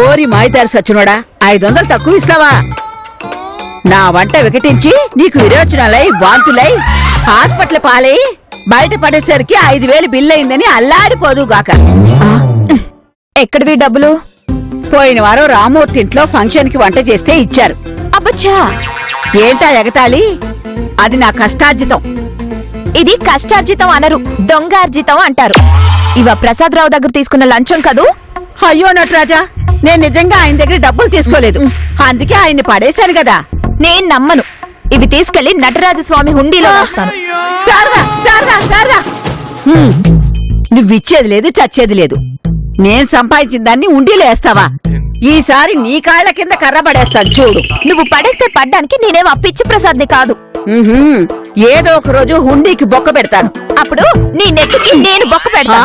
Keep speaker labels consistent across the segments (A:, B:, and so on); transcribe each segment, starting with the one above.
A: ఓరి మాయిదారి సచ్చినోడా ఐదు వందలు తక్కువ ఇస్తావా? నా వంట వికటించి నీకు విరోచనాలై వాంతులై హాస్పిటల్ పాలై బయట పడేసరికి ఐదు వేలు బిల్లు అయిందని అల్లాడిపోదుగాక
B: ఎక్కడివి డబ్బులు?
A: పోయిన వారం రామూర్తి ఇంట్లో ఫంక్షన్కి వంట చేస్తే ఇచ్చారు.
B: అబ్బచ్చా!
A: ఏంటా ఎగతాళి? అది నా కష్టార్జితం.
B: ఇది కష్టార్జితం అనరు దొంగార్జితం అంటారు. ఇవ ప్రసాదరావు దగ్గర తీసుకున్న లంచం కదూ?
A: అయ్యో నటరాజా నేను నిజంగా ఆయన దగ్గర డబ్బులు తీసుకోలేదు. అందుకే ఆయన్ని పడేశాను కదా.
B: నేను నమ్మను. ఇవి తీసుకెళ్ళి నటరాజస్వామి హుండీలో వేస్తాను
A: శారదా శారదా. నువ్విచ్చేది లేదు చచ్చేది లేదు. నేను సంపాదించిన దాన్ని ఉండిలో వేస్తావా? ఈసారి నీ కాళ్ళ కింద కర్ర పడేస్తాను చూడు.
B: నువ్వు పడేస్తే పడ్డానికి నేనేం ఆ పిచ్చి ప్రసాద్ని కాదు.
A: ఏదో ఒక రోజు హుండీకి బొక్క పెడతాను.
B: అప్పుడు నీ నెత్తికి నేను బొక్క పెడతా?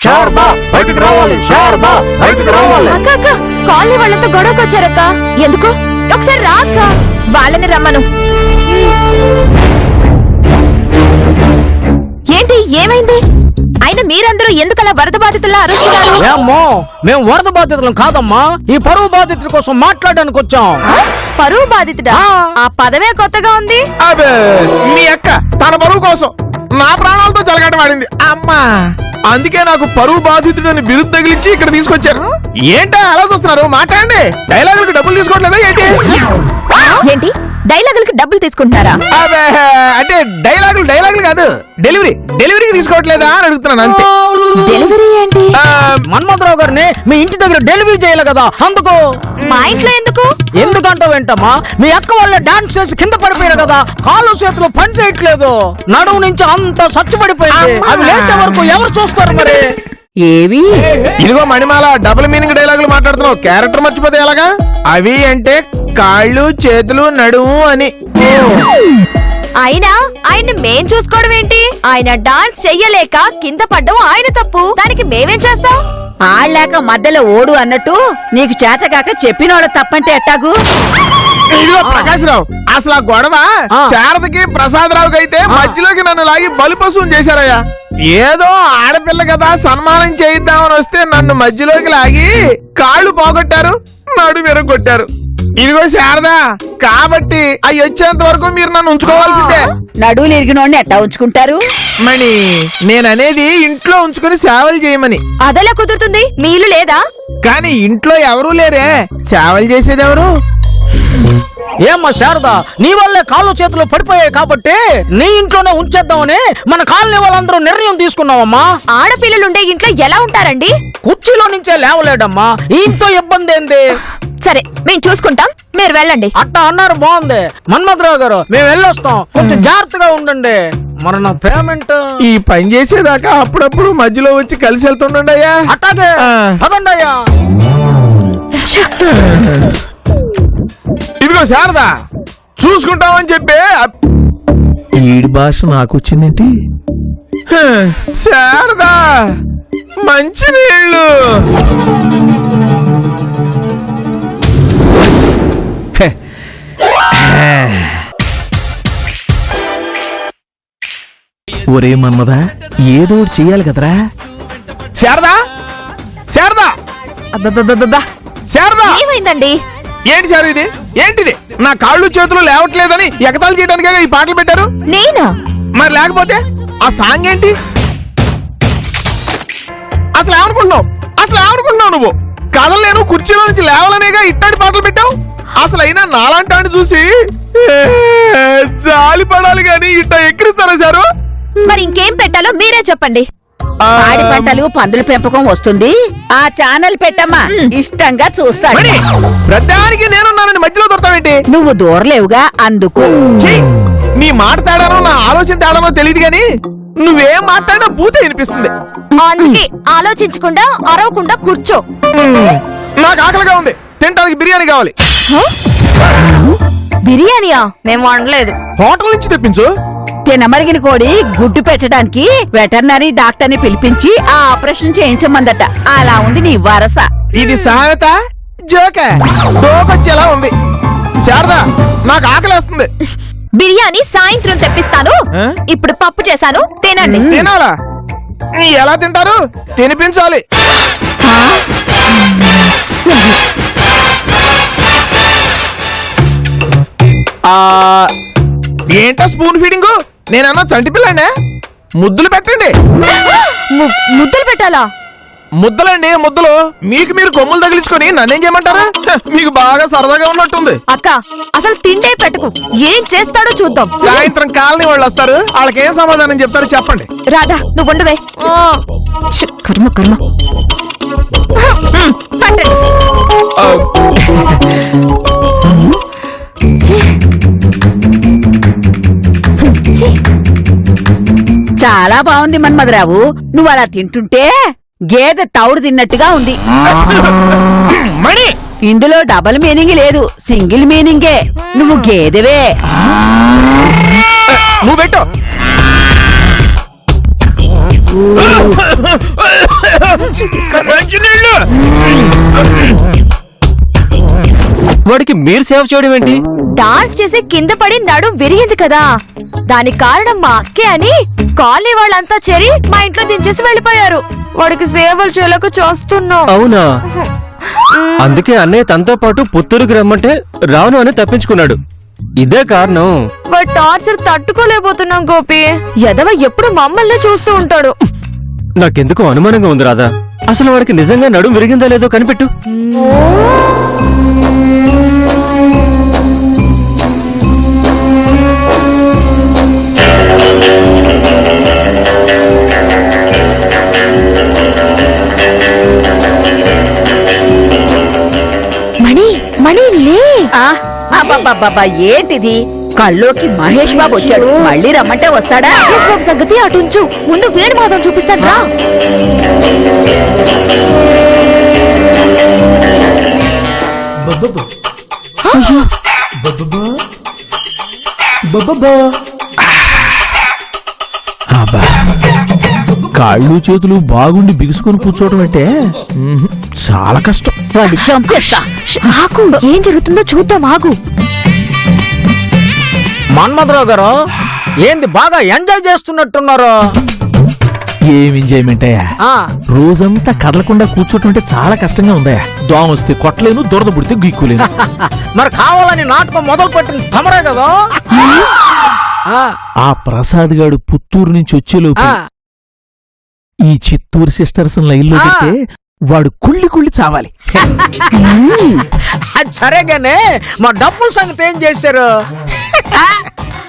C: శారదా బయటికి రావాలి శారదా బయటికి రావాలి.
B: అక్క అక్క కాలనీ వాళ్ళతో గొడవకు వచ్చారక్క ఎందుకు? ఒకసారి రా అక్క. వాళ్ళని రమ్మను. ఏంటి ఏమైంది? అయినా మీరందరూ ఎందుకలా వరద బాధితుల్లా అరుస్తున్నారు?
C: ఏమ్మో మేము వరద బాధితులం కాదమ్మా. ఈ పరువు బాధితుల కోసం మాట్లాడడానికి వచ్చాం?
B: పరువు బాధితుడా?
C: ఆ.
B: పదమే కొత్తగా ఉంది.
D: అబే మీ అక్క తన పరువు కోసం. నా ప్రాణాలతో జలగడం ఆడింది. అమ్మా. అందుకే నాకు పరువు బాధితుడని బిరుదు తగిలించి ఇక్కడ తీసుకొచ్చారు. ఏంటా అలా చూస్తున్నారు? మాట్లాడండి. డైలాగులకు డబ్బులు తీసుకోవట్లేదా ఏంటి?
B: ఏంటి? డైలాగులకి డబ్బులు తీసుకుంటున్నారా?
D: అబే అంటే డైలాగులు డైలాగులు కాదు. డెలివరీ డెలివరీకి తీసుకోవట్లేదా అని అడుగుతున్నాను అంతే.
B: డెలివరీ ఏంటి?
D: ఆ,
C: మన్మథరావు గారిని మీ ఇంటి దగ్గర డెలివరీ చేయాలి కదా అందుకు?
B: మా ఇంట్లో ఎందుకు?
C: ఎందుకంటావు ఏంటమ్మా? మీ అక్క వాళ్ళ డాన్స్ చేసి కింద పడిపోయారు కదా కాళ్ళు చేతులు పని చేయట్లేదు నడుము నుంచి అంత సచ్చుపడిపోయింది అవి లేచే వరకు ఎవరు చూస్తారు మరి?
A: ఏవి?
D: ఇదిగో మణిమాల డబుల్ మీనింగ్ డైలాగులు మాట్లాడుతున్నావు. క్యారెక్టర్ మర్చిపోతే ఎలాగా? అవి అంటే కాళ్ళు చేతులు నడుము అని.
B: అయినా ఆయన మేం చూసుకోవడం ఏంటి? ఆయన డాన్స్ చెయ్యలేక కింద పడ్డం ఆయన తప్పు. దానికి మేమేం చేస్తాం?
A: ఆళ్ళాక మధ్యలో ఓడు అన్నట్టు నీకు చేతగాక చెప్పినోళ్ళ తప్పంటే ఎట్టాగు?
D: ఇదిగో ప్రకాశ్రావు అసలు ఆ గొడవ. శారదకి ప్రసాదరావుకి అయితే మధ్యలోకి నన్ను లాగి బలిపశువుని చేశారయ్యా. ఏదో ఆడపిల్ల కదా సన్మానం చేయిద్దామని వస్తే నన్ను మధ్యలోకి లాగి కాళ్ళు పోగొట్టారు నడు కొట్టారు ఇదిగో శారదా కాబట్టి అవి వచ్చేంత వరకు మీరు నన్ను ఉంచుకోవాల్సిందే.
A: నడువులు ఇరిగినోడిని ఎట్టా ఉంచుకుంటారు?
D: మని నేననేది ఇంట్లో ఉంచుకుని సేవలు చేయమని.
B: అదెలా కుదురుతుంది? మీ ఇల్లు లేదా?
D: కానీ ఇంట్లో ఎవరూ లేరే. సేవలు చేసేది ఎవరు?
C: ఏమ్మా శారద నీ వల్లే కాళ్ళు చేతులు పడిపోయాయి కాబట్టి నీ ఇంట్లోనే ఉంచేద్దామని మన కాలనీ వాళ్ళందరూ నిర్ణయం తీసుకున్నావమ్మా.
B: ఆడపిల్లలుండే ఇంట్లో ఎలా ఉంటారండి?
C: కుర్చీలో నుంచే లేవలేడమ్మా. ఇంతో ఇబ్బంది ఏంది?
B: సరే మేము చూసుకుంటాం. మీరు వెళ్ళండి.
C: అట్టా అన్నారు బాగుంది. మన్మథరావు గారు మేము వెళ్ళొస్తాం. కొంచెం జాగ్రత్తగా ఉండండి. మరి నా పేమెంట్?
D: ఈ పని చేసేదాకా అప్పుడప్పుడు మధ్యలో వచ్చి కలిసి వెళ్తుండండి అయ్యా.
C: అట్టాగే
D: ఆ.
C: పదండి అయ్యా.
D: ఇదిగో శారదా చూసుకుంటామని చెప్పే. ఈడి భాష నాకు వచ్చిందేంటి? శారదా మంచి నీళ్ళు ఒరే మన్మదా ఏదో ఒకటి చెయ్యాలి కదరా. శారదా! శారదా!
B: అబ్బబ్బబ్బబ్బా.
D: శారదా!
B: ఏమైందండి?
D: ఏంటి సార్ ఇది? ఏంటిది? నా కాళ్ళు చేతులు లేవట్లేదని ఎగతాళి చేయడానికే ఈ పాటలు పెట్టారు?
B: నేనా?
D: మరి లేకపోతే ఆ సాంగ్ ఏంటి? అసలు ఏమనుకుంటున్నావు? అసలు ఏమనుకుంటున్నావు నువ్వు? కదలేను కుర్చీలో నుంచి లేవలనేగా ఇట్లాంటి పాటలు పెట్టావు? అసలు అయినా నాలాంటి చూసి ఏ, జాలి పడాలి గాని ఇట్ట ఎక్కిరిస్తారా సారు?
B: మరి ఇంకేం పెట్టాలో మీరే చెప్పండి.
A: పాడి పంటలు పందుల పెంపకం వస్తుంది. ఆ ఛానల్ పెట్టమ్మా. ఇష్టంగా చూస్తాడు.
D: ప్రతిదానికి నేనున్నానని మధ్యలో దొరతావేంటి
A: నువ్వు దూరలేవుగా అందుకు!
D: నీ మాట తేడానో నా ఆలోచన తేడానో తెలియదు గాని నువ్వేం మాట్లాడినా బూతే వినిపిస్తుంది.
B: అందుకే ఆలోచించకుండా అరవకుండా కూర్చో.
D: నాకు ఆకలిగా ఉంది. తినడానికి బిర్యానీ కావాలి.
B: బిర్యానీయా? మేము వండలేదు.
D: హోటల్ నుంచి తెప్పించు.
A: తినమరిగిన కోడి గుడ్డు పెట్టడానికి వెటర్నరీ డాక్టర్ని పిలిపించి ఆ ఆపరేషన్ చేయించమందట. అలా ఉంది నీ వరస.
D: ఇది సామెత జోక. డోకొచ్చేలా ఉంది. శారదా నాకు ఆకలేస్తుంది
B: బిర్యానీ సాయంత్రం తెప్పిస్తాను? ఇప్పుడు పప్పు చేశాను. తినండి.
D: తినాలా? ఎలా తింటారు? తినిపించాలి. ఆ? ఏంటో స్పూన్ ఫీడింగ్? నేనన్నా చంటి పిల్లండి ముద్దులు పెట్టండి.
B: ము- ముద్దలు పెట్టాలా?
D: ముద్దలండి ముద్దలు. మీకు మీరు కొమ్ములు తగిలించుకొని నన్నేం చేయమంటారా? హ, మీకు బాగా సరదాగా ఉన్నట్టుంది.
B: అక్క అసలు తిండే పెట్టకు. ఏం చేస్తాడో చూద్దాం.
D: సాయంత్రం కాలనీ వాళ్ళు వస్తారు. వాళ్ళకి ఏం సమాధానం చెప్తారో చెప్పండి.
B: రాధా నువ్వు ఉండవే ఛ్, కర్మ కర్మ. హ్మ్, పట్టండి
D: ఆ,
A: చాలా బాగుంది మన్మధరావు. నువ్వు అలా తింటుంటే గేదె తౌడు తిన్నట్టుగా ఉంది.
D: మణి!
A: ఇందులో డబల్ మీనింగ్ లేదు. సింగిల్ మీనింగే. నువ్వు గేదెవే.
D: నువ్వు పెట్టు. మంచినీళ్ళు.
E: వాడికి మీరు సేవ చేయడం ఏంటి?
B: డాన్స్ చేసి కింద పడి నడుం విరిగింది కదా. దానికి కారణం మా అక్కే అని కాలనీ వాళ్ళంతా చేరి మా ఇంట్లో దించేసి వెళ్ళిపోయారు. వాడికి సేవలు చేయలేక చూస్తున్నాం.
E: అవునా? అందుకే అన్నయ్య తనతో పాటు పుత్తూరుకి రమ్మంటే రాను అని తప్పించుకున్నాడు. ఇదే కారణం.
B: వాడి టార్చర్ తట్టుకోలేకపోతున్నాం గోపి. ఎదవ ఎప్పుడు మమ్మల్ని చూస్తూ ఉంటాడు.
E: నాకెందుకో అనుమానంగా ఉంది రాదా అసలు వాడికి నిజంగా నడుం విరిగిందా లేదో కనిపెట్టు.
A: అబ్బబ్బబ్బబ్బా ఏంటిది? కల్లోకి మహేష్ బాబు వచ్చాడు. మళ్ళీ రమ్మంటే వస్తాడా?
B: మహేష్ బాబు సంగతి అటుంచు ముందు వేణు మాధవ్ చూపిస్తాను రా.
F: కాళ్ళు చేతులు బాగుండి బిగుసుకొని కూర్చోవడం అంటే చాలా కష్టం.
A: వాడిని చంపేస్తా.
B: ఆగు ఏం జరుగుతుందో చూద్దాం ఆగు.
C: మన్మధరావు గారు ఏంది బాగా ఎంజాయ్ చేస్తున్నట్టున్నారు?
F: ఏం ఎంజాయ్మెంట్ అయ్యా?
C: ఆ.
F: రోజంతా కదలకుండా కూర్చోవటం అంటే చాలా కష్టంగా ఉందయ్యా. దోమ వస్తే కొట్టలేను దురద పుడితే గీక్కులేను.
C: మరి కావాలని నాటకం మొదలు పెట్టిన తమరే కదా? ఆ,
F: ఆ ప్రసాద్ గాడు పుత్తూరు నుంచి వచ్చేలోపు ఈ చిత్తూరు సిస్టర్స్ లైన్లో
C: ఆ.
F: పెడితే వాడు కుళ్ళి కుళ్ళి చావాలి.
C: అది సరేగానే మా డబ్బుల సంగతి ఏం చేశారు?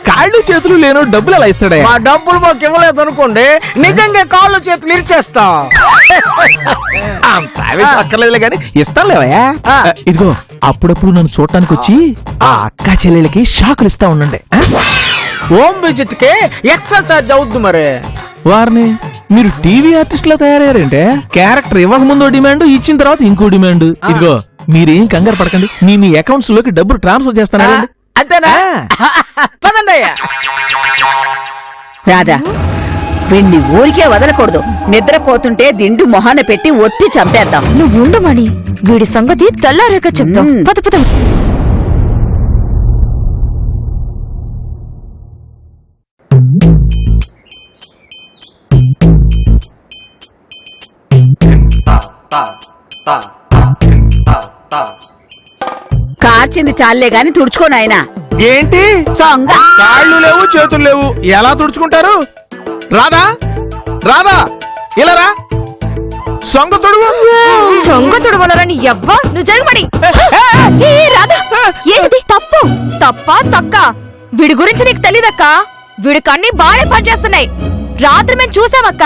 F: కాళ్ళు చేతులు లేనో డబ్బులు ఎలా ఇస్తాడయ్యా?
C: మా డబ్బులు మాకు ఇవ్వలేదు అనుకోండి నిజంగా కాళ్ళు చేతులు ఇరిచేస్తాం.
F: అంత ఆవేశం అక్కర్లేదులే గాని ఇస్తానులేవయ్యా
C: ఆ.
F: ఇదిగో అప్పుడప్పుడు నన్ను చూడటానికి వచ్చి ఆ అక్క చెల్లెలకి షాకులు ఇస్తా ఉండండి?
C: హోమ్ విజిట్కి ఎక్స్ట్రా చార్జ్ అవుద్ది మరి.
F: వారిని? మీరు టీవీ ఆర్టిస్ట్ లా తయారయ్యారంటే క్యారెక్టర్ ఇవ్వక ముందు డిమాండ్ ఇచ్చిన తర్వాత ఇంకో డిమాండ్. ఇదిగో మీరేం కంగారు పడకండి. మీ మీ అకౌంట్స్లోకి డబ్బులు ట్రాన్స్ఫర్ చేస్తాను
C: అంతేనా? పదండి అయ్యా.
A: రాధా వీణ్ణి ఊరికే వదలకూడదు. నిద్రపోతుంటే దిండు మొహాన పెట్టి ఒత్తి చంపేద్దాం.
B: నువ్వు ఉండు మణి వీడి సంగతి తెల్లారేక చెప్తాం. పద పద.
A: కార్చింది చాలే గాని తుడుచుకో నాయనా.
D: ఏంటి?
A: సొంగ.
D: కాళ్ళు లేవు చేతులు లేవు. ఎలా తుడుచుకుంటారు? రాదా? రాదా? ఇలా రా. సొంగ తొడుగు
B: చొంగ తుడవలరని ఎవ్వ? నువ్వు జరగబడి. ఏంటిది? తప్పు. తప్ప తక్క? వీడి గురించి నీకు తెలీదక్కా? వీడి కన్ని బాగానే పనిచేస్తున్నాయి. రాత్రి మేము చూసామక్క.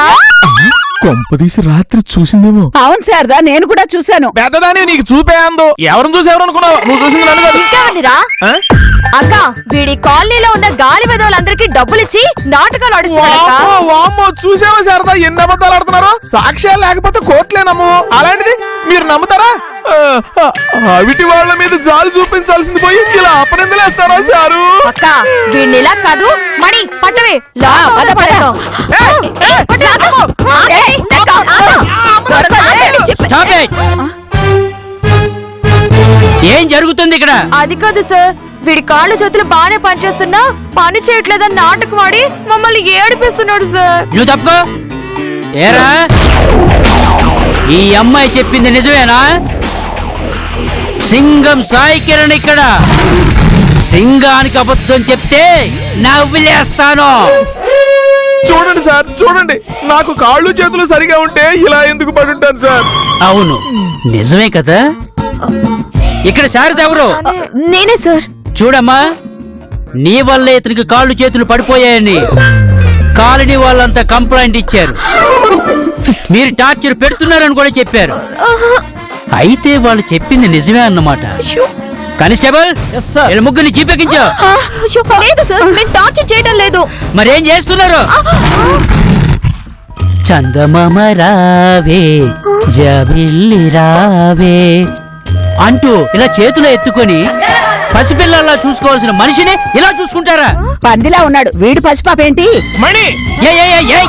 F: కొంపదీసి రాత్రి చూసిందేమో.
A: అవును శారదా నేను కూడా చూశాను.
D: పెద్దదాని నీకు చూపే అందు. ఎవరిని చూసి ఎవరు అనుకున్నావు? నువ్వు చూసింది నన్ను కాదు.
B: ఇంకేమనిరా
D: ఆ?
B: అక్క వీడి కాలనీలో ఉన్న గాలి విధవులందరికీ డబ్బులిచ్చి నాటకాలు ఆడిస్తున్నాడక్క
D: వామ్మో, వామ్మో, చూసావా శారదా? ఎన్ని అబద్ధాలు ఆడుతున్నారు? సాక్ష్యాలు లేకపోతే కోర్టులే నమ్ము. అలాంటిది మీరు నమ్ముతారా? అవిటి వాళ్ళ మీద జాలి చూపించాల్సింది పోయి ఇలా అపనిందలేస్తారా సారు?
B: అక్క వీడిని ఇలా కాదు మణి పట్టవే.
G: it! ఏం జరుగుతుంది ఇక్కడ?
B: అది కాదు సార్. వీడి కాళ్ళు చేతులు బాగానే పనిచేస్తున్నా పని చేయట్లేదని నాటకం ఆడి మమ్మల్ని ఏడిపిస్తున్నాడు సార్.
G: నువ్వు తప్పుకో. ఏరా? ఈ అమ్మాయి చెప్పింది నిజమేనా? సింగం సాయి కిరణ్ ఇక్కడ. సింగానికి అబద్ధం చెప్తే నవ్వులేస్తాను.
D: చూడండి సార్ చూడండి. నాకు కాళ్ళు చేతులు సరిగా ఉంటే ఇలా ఎందుకు పడుంటాను సార్?
G: అవును. నిజమే కదా? ఇక్కడ శారద ఎవరు?
B: నేనే సార్.
G: చూడమ్మా. నీ వల్ల ఇతనికి కాళ్ళు చేతులు పడిపోయాయని. కాలనీ వాళ్ళంతా కంప్లైంట్ ఇచ్చారు. మీరు టార్చర్ పెడుతున్నారని కూడా చెప్పారు. అయితే వాళ్ళు చెప్పింది నిజమే అన్నమాట. కానిస్టేబుల్ వీళ్ళ ముగ్గురిని జీపెక్కించు
B: లేదు సార్ మేము టార్చర్ చేయడం లేదు.
G: మరేం చేస్తున్నారు? చందమామ రావే జబిల్లి రావే అంటూ ఇలా చేతిలో ఎత్తుకొని పసిపిల్లల్లా చూసుకోవాల్సిన మనిషిని ఇలా చూసుకుంటారా?
A: పందిలా ఉన్నాడు. వీడు పసిపాపేంటి?
D: మణి!
G: ఏయ్, ఏయ్, ఏయ్, ఏయ్!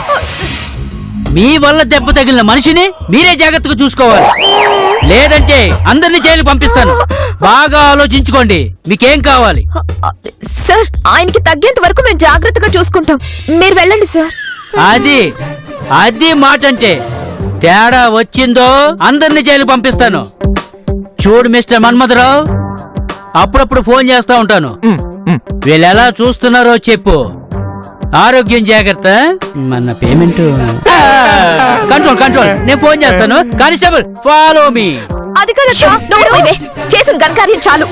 G: మీ వల్ల దెబ్బ తగిలిన మనిషిని మీరే జాగ్రత్తగా చూసుకోవాలి. లేదంటే అందరిని జైలు పంపిస్తాను. బాగా ఆలోచించుకోండి. మీకేం కావాలి?
B: సార్ ఆయనకి తగ్గేంత వరకు మేము జాగ్రత్తగా చూసుకుంటాం. మీరు వెళ్ళండి సార్.
G: అది అది మాట అంటే తేడా వచ్చిందో అందరిని జైలు పంపిస్తాను. చూడు మిస్టర్ మన్మథరావు అప్పుడప్పుడు ఫోన్ చేస్తా ఉంటాను. వీళ్ళు ఎలా చూస్తున్నారో చెప్పు. ఆరోగ్యం జాగ్రత్త. మన పేమెంట్ కంట్రోల్ కంట్రోల్ నేను ఫోన్ చేస్తాను. కానిస్టేబుల్ ఫాలో మీ
B: అది ఇవే. చేసిన ఘనకార్యం చాలు.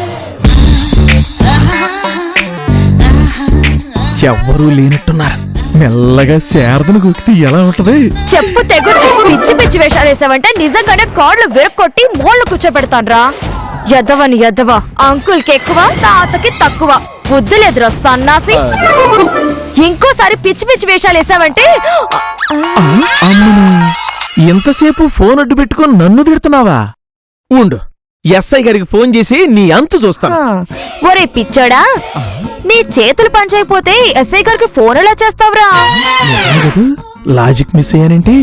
F: ఎవ్వరూ లేనట్టున్నారు. మెల్లగా శారదను గుర్తి ఎలా ఉంటది?
B: చెప్పు తెగు పిచ్చి పిచ్చి వేషాలు వేసావంటే నిజంగానే కాళ్ళు విరక్కొట్టి మోళ్ళు కూర్చోబెడతాన్రా. ఎదవని ఎదవ అంకుల్కి ఎక్కువ తాతకి తక్కువ. బుద్ధి లేదురా సన్నాసి. ఇంకోసారి పిచ్చి పిచ్చి వేషాలు వేసావంటే?
F: ఎంతసేపు ఫోన్ అడ్డు పెట్టుకొని నన్ను తిడుతున్నావా? ఉండు ఎస్ఐ గారికి ఫోన్ చేసి నీ అంతు చూస్తాను.
B: ఆ, ఒరే పిచ్చోడా నీ చేతులు పంచైపోతే ఎస్ఐ గారికి ఫోన్ ఎలా చేస్తావురా?
F: లాజిక్ మిస్ అయ్యానేంటి?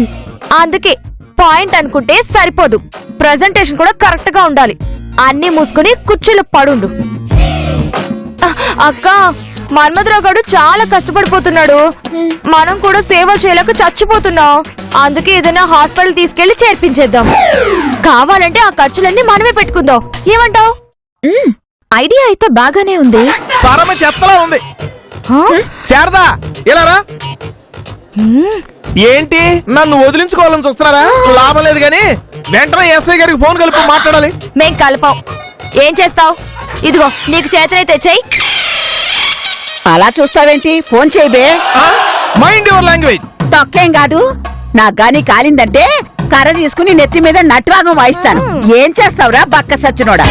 B: అందుకే పాయింట్ అనుకుంటే సరిపోదు. ప్రజెంటేషన్ కూడా కరెక్ట్గా ఉండాలి. అన్ని మూసుకుని కుర్చీలో పడుండు. అక్క మన్మధరావు గారు చాలా కష్టపడిపోతున్నాడు. మనం కూడా సేవ చేయలేక చచ్చిపోతున్నాం. అందుకే ఏదైనా హాస్పిటల్ తీసుకెళ్ళి చేర్పించేద్దాం. కావాలంటే ఆ ఖర్చులన్నీ మనమే పెట్టుకుందాం. ఏమంటావ్? ఐడియా అయితే బాగానే ఉంది.
D: పరమ చెత్తలా ఉంది. శారదా ఇలా రా. ఏంటి? నన్ను వదిలించుకోవాలని చూస్తున్నారా? లాభం లేదు కానీ వెంటనే ఎస్ఐ గారికి ఫోన్ కలిపి మాట్లాడాలి.
B: మేం కలపాం. ఏం చేస్తావ్? ఇదిగో నీకు చేతనైతే చెయ్యి.
A: అలా చూస్తావేంటి? ఫోన్ చేయబే
D: మైండ్ యువర్ లాంగ్వేజ్
A: తొక్కేం కాదు. నాకు గాని కాలిందంటే కర్ర తీసుకుని నెత్తి మీద నట్రాగం వాయిస్తాను. ఏం చేస్తావురా బక్క సచ్చినోడా?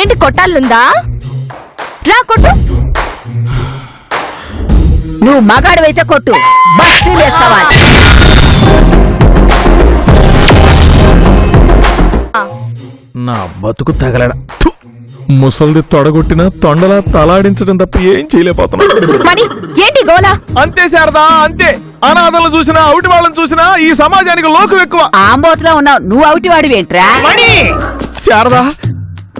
B: ఏంటి కొట్టాలుందా రా కొట్టు.
A: నువ్వు మగాడివైతే కొట్టు. బస్తీ
F: నా బతుకు తగలడ! ముసల్ది తొడగొట్టిన తొండలా తలాడించడం తప్ప ఏం చేయలేకపోతున్నా
B: ఏంటి గోలా?
D: అంతే శారదా అంతే. అనాథలను చూసినా అవుటి వాళ్ళని చూసినా ఈ సమాజానికి లోకం ఎక్కువ.
A: ఆంబోతులో ఉన్నావు. నువ్వు అవుటి వాడివేంట్రా
D: శారదా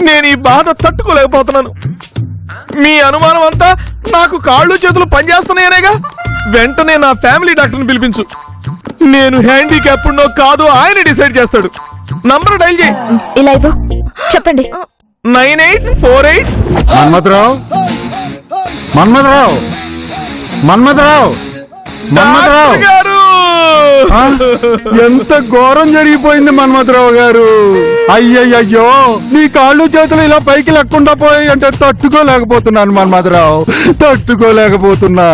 D: నేను ఈ బాధ తట్టుకోలేకపోతున్నాను. మీ అనుమానం అంతా నాకు కాళ్ళు చేతులు పనిచేస్తున్నాయనేగా? వెంటనే నా ఫ్యామిలీ డాక్టర్ని పిలిపించు. నేను హ్యాండిక్యాప్డ్నో కాదు ఆయన డిసైడ్ చేస్తాడు. నంబర్ డైల్ చేయి.
B: ఇలా ఇవ్వు చెప్పండి.
D: Nine eight four eight.
H: Manmatharao Manmatharao Manmatharao Manmatharao
D: గారు?
H: ఎంత ఘోరం జరిగిపోయింది మన్మథరావు గారు. అయ్యయ్యో నీ కాళ్ళు చేతులు ఇలా పైకి లేకుండా పోయి అంటే తట్టుకోలేకపోతున్నాను మన్మథరావు తట్టుకోలేకపోతున్నా.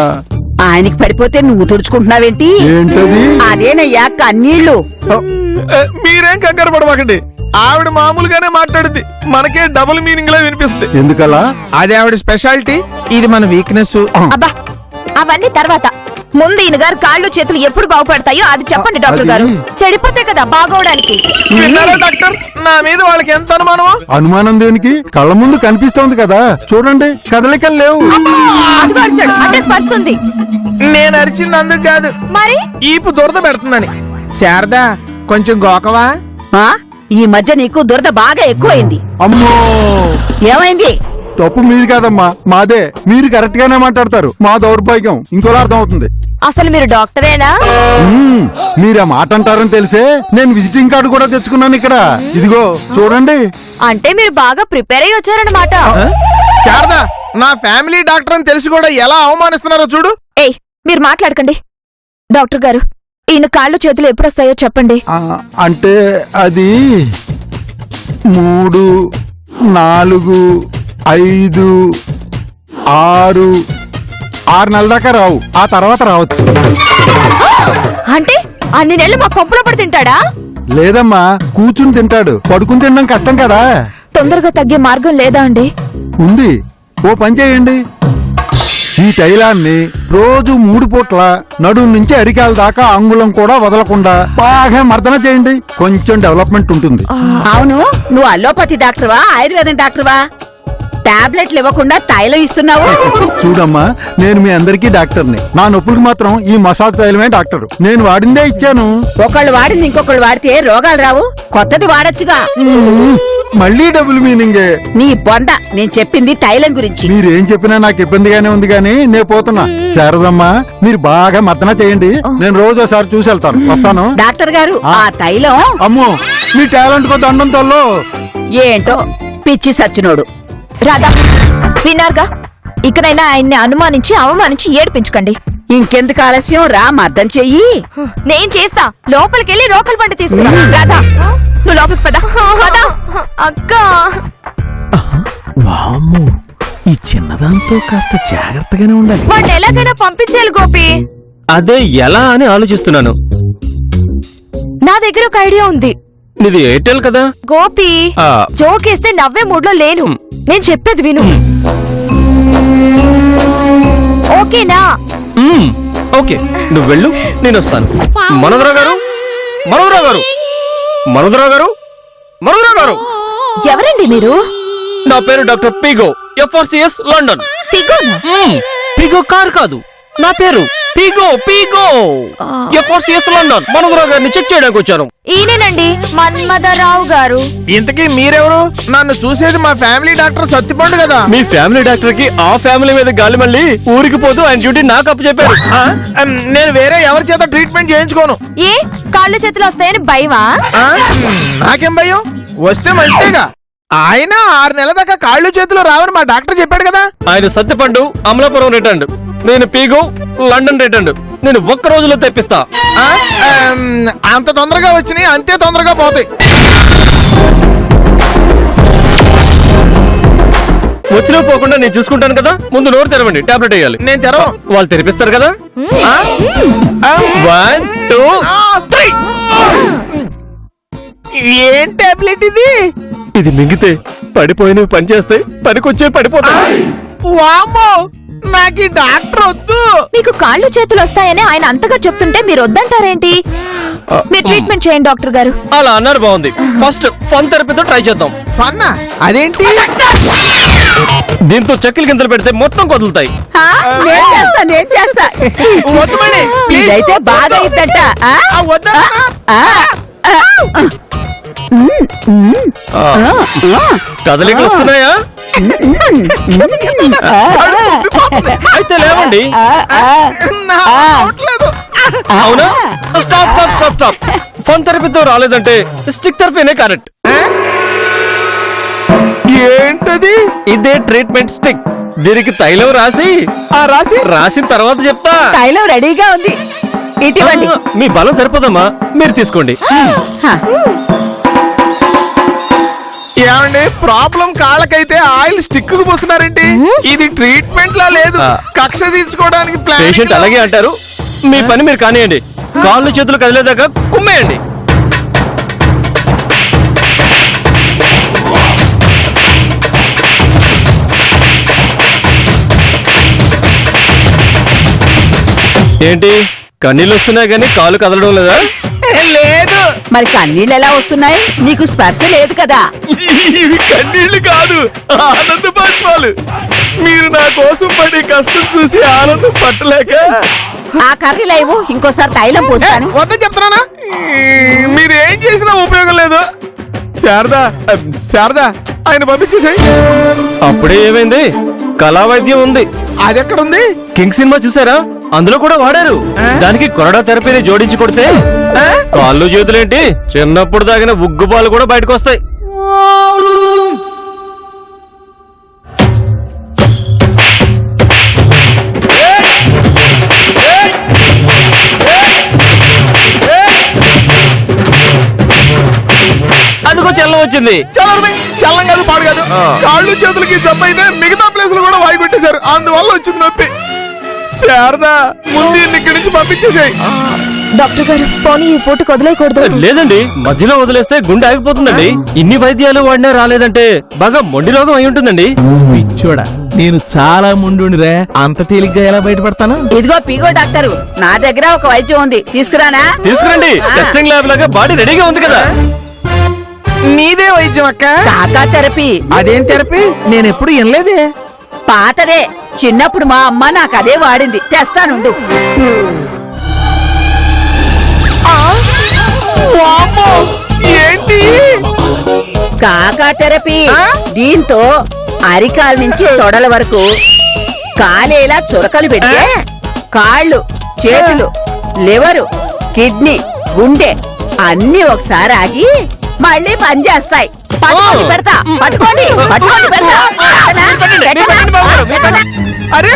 A: ఆయనకి పడిపోతే నువ్వు తుడుచుకుంటున్నావేంటి?
H: ఏంటది?
A: అదేనయ్యా కన్నీళ్ళు
D: ఏ, మీరేం కంగారు పడమాకండి. ఆవిడ మామూలుగానే మాట్లాడుద్ది. మనకే డబుల్ మీనింగ్ లా వినిపిస్తుంది.
H: ఎందుకలా?
D: అదే ఆవిడ స్పెషాలిటీ ఇది మన వీక్నెస్
B: అబ్బా అవన్నీ తర్వాత. ముందు ఈయన గారు కాళ్ళు చేతులు ఎప్పుడు బాగుపడతాయో అది చెప్పండి డాక్టర్ గారు. చెడిపోతే కదా బాగోవడానికి.
D: విన్నారా డాక్టర్? నా మీద వాళ్ళకి ఎంత అనుమానమో?
H: అనుమానం దేనికి? కళ్ళ ముందు కనిపిస్తోంది కదా. చూడండి కదలికలు లేవు.
B: అదిగో అరిచాడు అంటే స్పర్శ ఉంది.
D: నేను అరిచింది అందుకు కాదు.
B: మరి?
D: ఈపు దురద పెడుతుందని. శారదా కొంచెం గోకవా?
A: ఆ? ఈ మధ్య నీకు దురద బాగా ఎక్కువైంది.
H: అమ్మో!
A: ఏమైంది?
H: తప్పు మీది కాదమ్మా మాదే. మీరు కరెక్ట్ గానే మాట్లాడతారు. మా దౌర్భాగ్యం ఇంకోలా అర్థం అవుతుంది
B: అసలు మీరు డాక్టరేనా?
H: మ్మ్. మీరు ఆ మాట అంటారని తెలిసే నేను విజిటింగ్ కార్డు కూడా తెచ్చుకున్నాను ఇక్కడ. ఇదిగో చూడండి.
B: అంటే మీరు బాగా ప్రిపేర్ అయ్యి వచ్చారనమాట
D: శారదా నా ఫ్యామిలీ డాక్టర్ అని తెలిసి కూడా ఎలా అవమానిస్తున్నారో చూడు.
B: ఏయ్ మీరు మాట్లాడకండి. డాక్టర్ గారు ఈయన కాళ్ళు చేతులు ఎప్పుడొస్తాయో చెప్పండి.
H: ఆ, అంటే అది మూడు నాలుగు ఐదు ఆరు ఆరు నెలల దాకా రావు. ఆ తర్వాత రావచ్చు.
B: అంటే అన్ని నెలలు మా కొంపలో పడి తింటాడా?
H: లేదమ్మా కూర్చుని తింటాడు. పడుకుని తినడం కష్టం కదా.
B: తొందరగా తగ్గే మార్గం లేదా అండి?
H: ఉంది. ఓ పని చేయండి. ఈ తైలాన్ని రోజు మూడు పూట్ల నడుము నుంచి అరికాల దాకా అంగుళం కూడా వదలకుండా బాగా మర్దన చేయండి. కొంచెం డెవలప్మెంట్ ఉంటుంది.
A: అవును. నువ్వు అలోపతి డాక్టర్వా? ఆయుర్వేదం డాక్టర్వా? టాబ్లెట్లు ఇవ్వకుండా తైలం ఇస్తున్నావు?
H: చూడమ్మా నేను మీ అందరికీ డాక్టర్ని. నా నొప్పులకు మాత్రం ఈ మసాజ్ తైలమే డాక్టర్. నేను వాడిందే ఇచ్చాను.
A: ఒకళ్ళు వాడింది ఇంకొకళ్ళు వాడితే రోగాలు రావు? కొత్తది వాడొచ్చుగా.
H: మళ్ళీ డబుల్ మీనింగే.
A: నీ బొంద నేను చెప్పింది తైలం గురించి.
H: మీరేం చెప్పినా నాకు ఇబ్బందిగానే ఉంది కానీ నేను పోతున్నా. శారదమ్మా మీరు బాగా మర్దన చేయండి. నేను రోజు ఒకసారి చూసి వెళ్తాను. వస్తాను?
A: డాక్టర్ గారు ఆ. తైలం
H: అమ్మో మీ టాలెంట్ కో దండం తల్లో.
A: ఏంటో పిచ్చి సచ్చినోడు.
B: రాధా విన్నారుగా? ఇకనైనా ఆయన్ని అనుమానించి అవమానించి ఏడిపించకండి.
A: ఇంకెందుకు ఆలస్యం? రా మద్దం చెయ్యి.
B: నేను చేస్తా. లోపలికెళ్ళి రోకల్ పంట తీసుకురా. రాధా నువ్వు లోపలికి పద. పద. అక్క.
F: ఈ చిన్నదాంతో కాస్త జాగ్రత్తగానే ఉండాలి.
B: వాడిని ఎలాగైనా పంపించేయాలి గోపి.
E: అదే ఎలా అని ఆలోచిస్తున్నాను.
B: నా దగ్గర ఒక ఐడియా ఉంది.
E: నీది ఎయిర్టెల్ కదా?
B: గోపి
E: ఆ.
B: జోకేస్తే నవ్వే మూడ్లో లేను. నేను చెప్పేది విను. ఓకేనా?
E: మ్మ్. ఓకే నువ్వు వెళ్ళు నేను వస్తాను. మనోదరావు గారు? మనోదరావు గారు? మనోదరావు గారు? మనోదరావు గారు?
B: ఎవరండి మీరు?
E: నా పేరు డాక్టర్ పిగో ఎఫ్ఆర్సిఎస్ లండన్
B: ఫిగోనా
E: మ్మ్. పిగో కార్ కాదు. నా పేరు Pigo Pigo. FRCS London Manodarao గారిని చెక్ చేయడానికి వచ్చాను.
B: ఈయనేనండి మన్మథరావు గారు.
D: ఇంతకీ మీరెవరు? నన్ను చూసేది మా ఫ్యామిలీ డాక్టర్ సత్తిపండు కదా.
E: మీ ఫ్యామిలీ డాక్టర్కి ఆ ఫ్యామిలీ మీద గాలి మళ్ళీ ఊరికి పోతూ ఆయన డ్యూటీ నాకు అప్పు చెప్పారు
D: నేను వేరే ఎవరి చేత ట్రీట్మెంట్ చేయించుకోను.
B: ఏ? కాళ్ళు చేతులు వస్తాయని భయమా?
D: ఆ? నాకేం భయం? వస్తే మంచిదేగా. ఆయన ఆరు నెలల దాకా కాళ్ళు చేతులు రావని మా డాక్టర్ చెప్పాడు కదా.
E: ఆయన సత్యపండు అమలాపురం రిటర్న్ నేను పీగో లండన్ రిటర్న్. నేను ఒక్క రోజులో తెప్పిస్తా.
D: అంత తొందరగా వచ్చినాయి అంతే తొందరగా పోతాయి.
E: వచ్చినా పోకుండా నేను చూసుకుంటాను కదా? ముందు నోరు తెరవండి టాబ్లెట్ వేయాలి.
D: నేను తెరవ
E: వాళ్ళు తెరిపిస్తారు కదా? వన్ టూ
D: త్రీ ఏం టాబ్లెట్ ఇది?
E: ఇది మింగితే పడిపోయినవి పని చేస్తాయి పనికొచ్చే పడిపోతాయి
D: వామ్మో! నాకు డాక్టర్ వద్దు.
B: మీకు కాళ్ళు చేతులు వస్తాయని ఆయన అంతగా చెప్తుంటే మీరు వద్దంటారేంటి? మీరు ట్రీట్మెంట్ చేయండి డాక్టర్ గారు.
E: అలా అన్నారు బాగుంది. ఫస్ట్ ఫన్ థెరపీతో ట్రై చేద్దాం.
D: ఫన్నా? అదేంటి?
E: దీంతో చెక్కలు గింతలు పెడితే మొత్తం కొదులుతాయి.
A: నేను చేస్తా నేను చేస్తా.
D: వద్దు మణి, please.
A: ఇదైతే బాగా ఇద్దంట ఆ?
D: ఆ, వద్దా.
A: ఆ, ఆ,
E: ఆ, కదలికలు వస్తున్నాయా? అయితే లేవండి.
D: నా రావట్లేదు.
E: అవునా? Stop stop stop stop fun థెరపీతో రాలేదంటే స్టిక్ థెరపీనే కరెక్ట్
D: ఏంటది?
E: ఇదే ట్రీట్మెంట్ స్టిక్ దీనికి తైలం రాసి
D: ఆ రాసి?
E: రాసిన తర్వాత చెప్తా.
A: తైలం రెడీగా ఉంది. ఇటువంటి
E: మీ బలం సరిపోదమ్మా. మీరు తీసుకోండి.
D: ఏమండి? ప్రాబ్లం కాళ్ళకైతే ఆయిల్ స్టిక్కు పోస్తున్నారేంటి ఇది ట్రీట్మెంట్ లా లేదు. కక్ష తీర్చుకోవడానికి ప్లాన్
E: పేషెంట్ అలాగే అంటారు. మీ పని మీరు కానివ్వండి కాళ్ళు చేతులు కదిలేదాకా కుమ్మేయండి. ఏంటి? కన్నీళ్ళు వస్తున్నాయి కానీ కాలు కదలడం లేదా?
D: లేదు.
A: మరి కన్నీళ్ళు ఎలా వస్తున్నాయి? నీకు స్పర్శ లేదు కదా?
D: ఇవి కన్నీళ్ళు కాదు ఆనంద బాష్పాలు మీరు నా కోసం పడే కష్టం చూసి ఆనందం పట్టలేక.
A: ఆ కర్రీ లేవు ఇంకోసారి తైలం పోస్తాను.
D: వద్ద చెప్తున్నానా? మీరు ఏం చేసినా ఉపయోగం లేదు. శారదా శారదా ఆయన పంపించేసాయి.
E: అప్పుడే ఏమైంది? కళా వైద్యం ఉంది.
D: అది ఎక్కడుంది
E: కింగ్ సినిమా చూసారా? అందులో కూడా వాడారు. దానికి కొరడా థెరపీని జోడించి కొడితే కాళ్ళు చేతులేంటి? చిన్నప్పుడు తాగిన ఉగ్గు పాలు కూడా బయటకు వస్తాయి అందుకో చెల్లం వచ్చింది.
D: చల్లం కాదు పాడు కాదు. కాళ్ళు చేతులకి జబ్బు అయితే మిగతా ప్లేసులు కూడా వాయి కొట్టేశారు. అందువల్ల వచ్చింది నొప్పి. శారదా ముందు ఇక్కడి నుంచి పంపించేసాయి.
B: డాక్టర్ గారు పోనీ ఈ పూటకు వదిలేయకూడదు.
E: లేదండి మధ్యలో వదిలేస్తే గుండె ఆగిపోతుందండి. ఇన్ని వైద్యాలు వాడినా రాలేదంటే బాగా మొండి రోగం అయి ఉంటుందండి.
F: పిచ్చోడా నేను చాలా ముండునిరా అంత తేలిగ్గా ఎలా బయటపడతాను?
A: ఇదిగో పీగో డాక్టరు నా దగ్గర ఒక వైద్యం ఉంది. తీసుకురానా?
E: తీసుకురండి టెస్టింగ్ ల్యాబ్ లాగా బాడీ రెడీగా ఉంది కదా.
D: నీదే వైద్యం అక్క.
A: కాకా థెరపీ.
D: అదేం థెరపీ? నేను ఎప్పుడు వినలేదే.
A: పాతదే. చిన్నప్పుడు మా అమ్మ నాకు అదే వాడింది. తెస్తానుండు. కాకా థెరపీ. దీంతో అరికాల నుంచి తొడల వరకు కాలేలా చురకలు పెడితే కాళ్ళు చేతులు లివరు కిడ్నీ గుండె అన్ని ఒకసారి ఆగి మళ్ళీ పనిచేస్తాయి. పట్టుకోండి పెడతా. పట్టుకోండి. పట్టుకోండి పెడతా?
D: అరే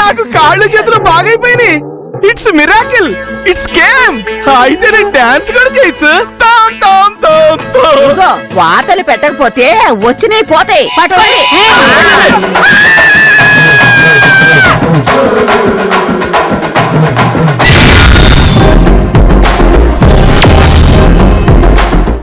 D: నాకు కాళ్ళు చేతులు బాగైపోయినాయి. ఇట్స్ మిరాకిల్ ఇట్స్ గేమ్ అయితే నేను డాన్స్ కూడా చేయొచ్చు.
A: వాతలు పెట్టకపోతే వచ్చినవి పోతాయి. పట్టుకోండి.